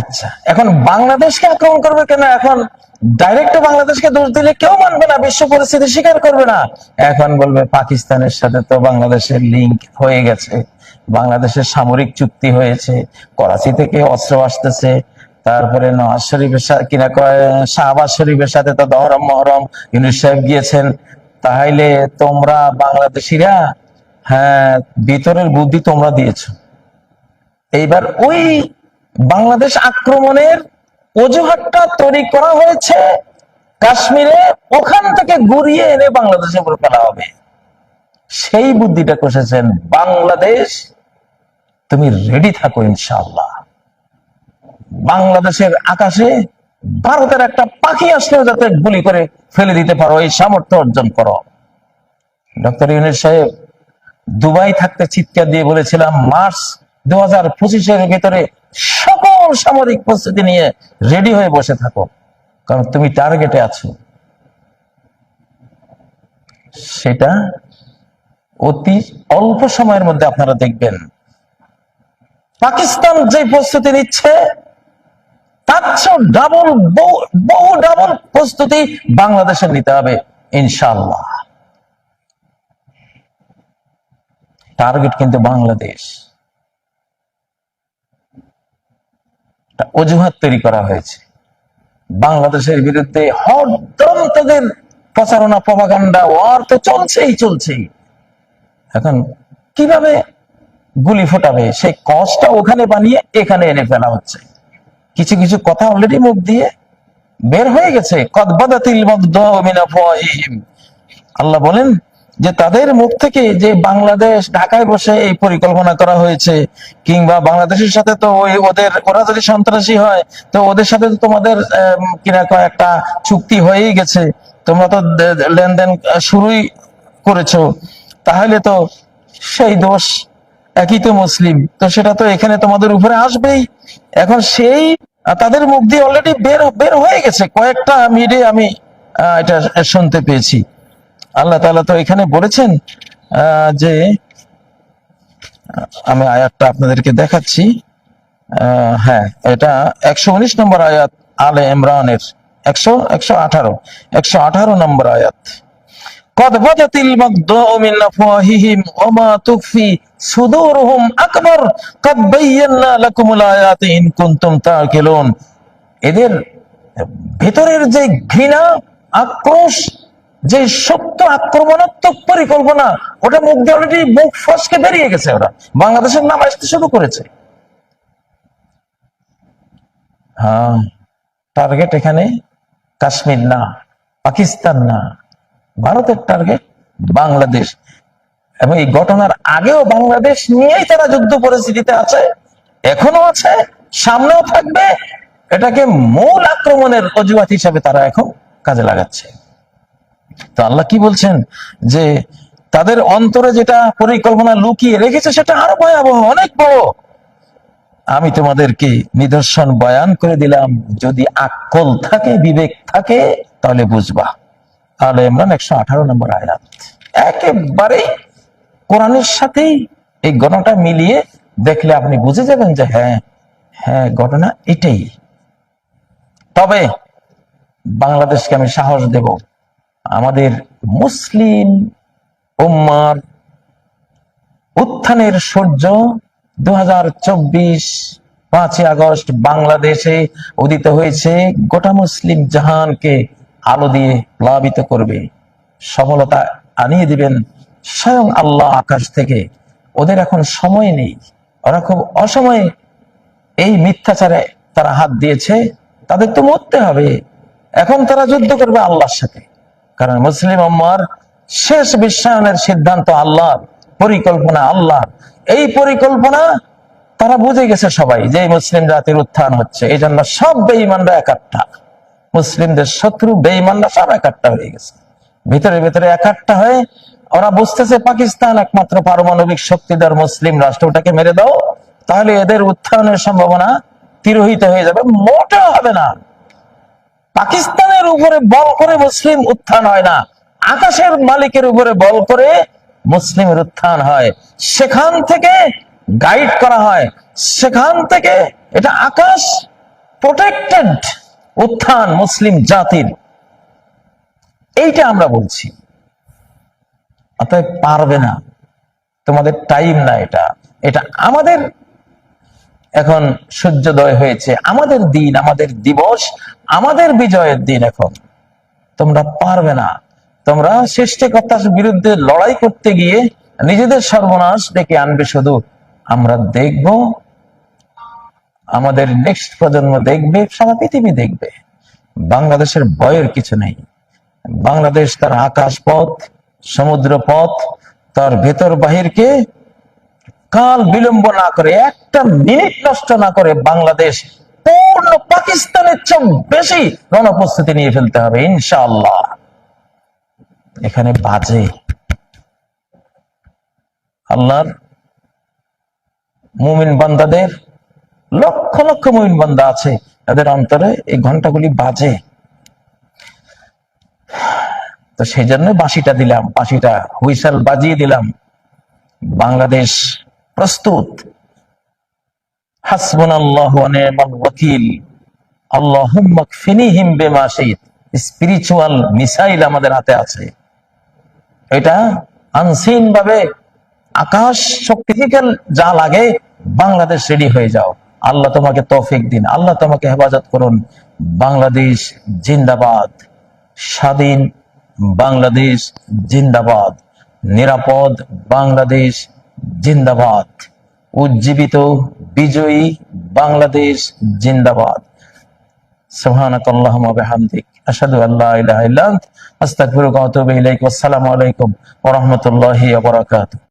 আচ্ছা এখন বাংলাদেশকে আক্রমণ করবে কেন? এখন ডাইরেক্ট বাংলাদেশকে দোষ দিলে কেউ মানবে না, বিশ্ব পরিস্থিতি স্বীকার করবে না। এখন বলবে পাকিস্তানের সাথে তো বাংলাদেশের লিংক হয়ে গেছে, বাংলাদেশের সামরিক চুক্তি হয়েছে, করাচি থেকে অস্ত্র আসতেছে, তারপরে নওয়াজ শরীফের সাথে কিনা শাহবাজ শরীফের সাথে তো দহরম মহরম, ইউনুস সাহেব গিয়েছেন। তাহলে তোমরা বাংলাদেশিরা হ্যাঁ ভিতরের বুদ্ধি তোমরা দিয়েছ। এইবার ওই বাংলাদেশ আক্রমণের অজুহাতটা তৈরি করা হয়েছে কাশ্মীরে, ওখান থেকে ঘুরিয়ে এনে বাংলাদেশে উপর ফেলা হবে। সেই বুদ্ধিটা কষেছেন বাংলাদেশ। তুমি রেডি থাকো ইনশাআল্লাহ। বাংলাদেশের আকাশে ভারতের একটা পাখি আসলেও যাতে গুলি করে ফেলে দিতে পারো, এই সামর্থ্য অর্জন করো। ডক্টর ইউনুস সাহেব, দুবাই থাকতে চিৎকার দিয়ে বলেছিলাম, মার্চ দু হাজার পঁচিশের ভিতরে সকল সামরিক প্রস্তুতি নিয়ে রেডি হয়ে বসে থাকো, কারণ তুমি টার্গেটে আছো। সেটা অতি অল্প সময়ের মধ্যে আপনারা দেখবেন। পাকিস্তান যে প্রস্তুতি নিচ্ছে, তার ডাবল বহু ডাবল প্রস্তুতি বাংলাদেশের নিতে হবে ইনশাল্লাহ টার্গেট কিন্তু বাংলাদেশ। অজুহাত তৈরি করা হয়েছে। বাংলাদেশের বিরুদ্ধে হরদম তাদের প্রচারণা, প্রভাকাণ্ডা, ওয়ার তো চলছেই চলছেই। এখন কীভাবে গুলি ফোটাবে? সেই কষ্টটা ওখানে বানিয়ে এখানে এনে ফেলা হচ্ছে। কিছু কিছু কথা অলরেডি মুখ দিয়ে বের হয়ে গেছে। কদবাদাতিল আল্লাহ বলেন যে তাদের মুখ থেকে যে বাংলাদেশ ঢাকায় বসে এই পরিকল্পনা করা হয়েছে, কিংবা বাংলাদেশের সাথে তো ওই ওদের, ওরা যদি সন্ত্রাসী হয়, তো ওদের সাথে তো তোমাদের কিনা একটা চুক্তি হয়েই গেছে। তোমরা তো লেনদেন শুরুই করেছ। তাহলে তো সেই দোষ একই তো মুসলিম। তো সেটা তো এখানে তোমাদের উপরে আসবেই। এখন সেই তাদের মুখ দিয়ে অলরেডি বের বের হয়ে গেছে। কয়েকটা মিডে আমি এটা শুনতে পেয়েছি। আল্লাহ তাআলা তো এখানে বলেছেন আহ, যে আহ, আমি আয়াতটা আপনাদেরকে দেখাচ্ছি আহ, হ্যাঁ এটা একশো উনিশ নম্বর আয়াত আলে ইমরানের একশো একশো আঠারো একশো আঠারো নম্বর আয়াত قد بدت المقداء من أفواههم وما تخفي صدورهم أكبر قد بينا لكم الآيات إن كنتم تعقلون এদের ভেতরের যে ঘৃণা আক্রোশ যে সত্য আক্রমণাত্মক পরিকল্পনা, ওটা মুখ দিয়ে অলরেডি মুখ ফসকে বেরিয়ে গেছে ওরা। বাংলাদেশের নাম আসতে শুরু করেছে। হ্যাঁ টার্গেট এখানে কাশ্মীর না, পাকিস্তান না, ভারতের টার্গেট বাংলাদেশ। এবং এই ঘটনার আগেও বাংলাদেশ নিয়েই তারা যুদ্ধ পরিস্থিতিতে আছে এখনও আছে, সামনেও থাকবে, এটাকে মূল আক্রমণের অজুহাত হিসাবে তারা এখন কাজে লাগাচ্ছে। তো আল্লাহ কি বলছেন? যে তাদের অন্তরে যেটা পরিকল্পনা লুকিয়ে রেখেছে, সেটা আরও ভয়াবহ, অনেক বড়। আমি তোমাদেরকে নিদর্শন বয়ান করে দিলাম, যদি আকল থাকে, বিবেক থাকে, তাহলে বুঝবা। তাহলে ইমরান একশো আঠারো নম্বর আয়াত। একেবারে কোরআনের সাথেই এই ঘটনাটা মিলিয়ে দেখলে আপনি বুঝে যাবেন যে হ্যাঁ হ্যাঁ ঘটনা এটাই। তবে বাংলাদেশকে আমি সাহস দেব। আমাদের মুসলিম উম্মার উত্থানের সূর্য দু হাজার চব্বিশ পাঁচই আগস্ট বাংলাদেশে উদিত হয়েছে। গোটা মুসলিম জাহানকে আলো দিয়ে প্লাবিত করবে। সফলতা আনিয়ে দিবেন স্বয়ং আল্লাহ আকাশ থেকে। ওদের এখন সময় নেই। ওরা খুব অসময়ে এই মিথ্যাচারে তারা হাত দিয়েছে। তাদের তো মরতে হবে। এখন তারা যুদ্ধ করবে আল্লাহর সাথে। কারণ মুসলিম আম্মার শেষ বিশ্বায়নের সিদ্ধান্ত আল্লাহ, পরিকল্পনা আল্লাহ। এই পরিকল্পনা তারা বুঝে গেছে সবাই যে মুসলিম জাতির উত্থান হচ্ছে। এই জন্য সব বেঈমানরা একাট্টা মুসলিমদের শত্রু, বেঈমানরা সব একাট্টা হয়ে গেছে। ভিতরে ভিতরে একাট্টা হয়ে ওরা বুঝতেছে, পাকিস্তান একমাত্র পারমাণবিক শক্তিধর মুসলিম রাষ্ট্রটাকে মেরে দাও। তাহলে এদের উত্থানের সম্ভাবনা তিরোহিত হয়ে যাবে। মোটা হবে না। পাকিস্তানের উপরে বল করে মুসলিম উত্থান হয় না। আকাশের মালিকের উপরে বল করে মুসলিমের উত্থান হয়। সেখান থেকে গাইড করা হয়। সেখান থেকে এটা আকাশ প্রোটেক্টেড উত্থান মুসলিম জাতির। এইটা আমরা বলছি। অতএব পারবে না। তোমাদের টাইম না এটা। এটা আমাদের এখন সূর্যোদয় হয়েছে। আমাদের দিন, আমাদের দিবস, আমাদের বিজয়ের দিন এখন। তোমরা পারবে না। তোমরা সৃষ্টিকর্তার বিরুদ্ধে লড়াই করতে গিয়ে নিজেদের সর্বনাশ ডেকে আনবে শুধু। আমরা দেখব। আমাদের নেক্সট প্রজন্ম দেখবে, সারা পৃথিবী দেখবে। বাংলাদেশের ভয়ের কিছু নেই। বাংলাদেশ তার আকাশ পথ সমুদ্র পথ তার ভেতর বাহিরকে কাল বিলম্ব না করে, একটা মিনিট নষ্ট না করে বাংলাদেশ পূর্ণ পাকিস্তানের চেয়ে বেশি গণপ্রস্তুতি নিয়ে ফেলতে হবে, ইনশাআল্লাহ। এখানে বাজে। আল্লাহর মুমিন বান্দাদের, লক্ষ লক্ষ মুমিন বান্দা আছে, তাদের অন্তরে এই ঘন্টাগুলি বাজে। তো সেই জন্য বাঁশিটা দিলাম, বাঁশিটা হুইসেল বাজিয়ে দিলাম। বাংলাদেশ প্রস্তুত। স্পিরিচুয়াল মিসাইল আমাদের হাতে আছে। এটা আনসিন ভাবে আকাশ শক্তিক্যাল যা লাগে বাংলাদেশ রেডি হয়ে যাও। আল্লাহ তোমাকে তৌফিক দিন। আল্লাহ তোমাকে হেফাজত করুন। বাংলাদেশ জিন্দাবাদ। স্বাধীন বাংলাদেশ জিন্দাবাদ। নিরাপদ বাংলাদেশ জিন্দাবাদ। উজ্জীবিত বিজয়ী বাংলাদেশ জিন্দাবাদ। সুবহানাকাল্লাহুম্মা বিহামদিক। আশহাদু আসসালামু আলাইকুম ওয়া রাহমাতুল্লাহি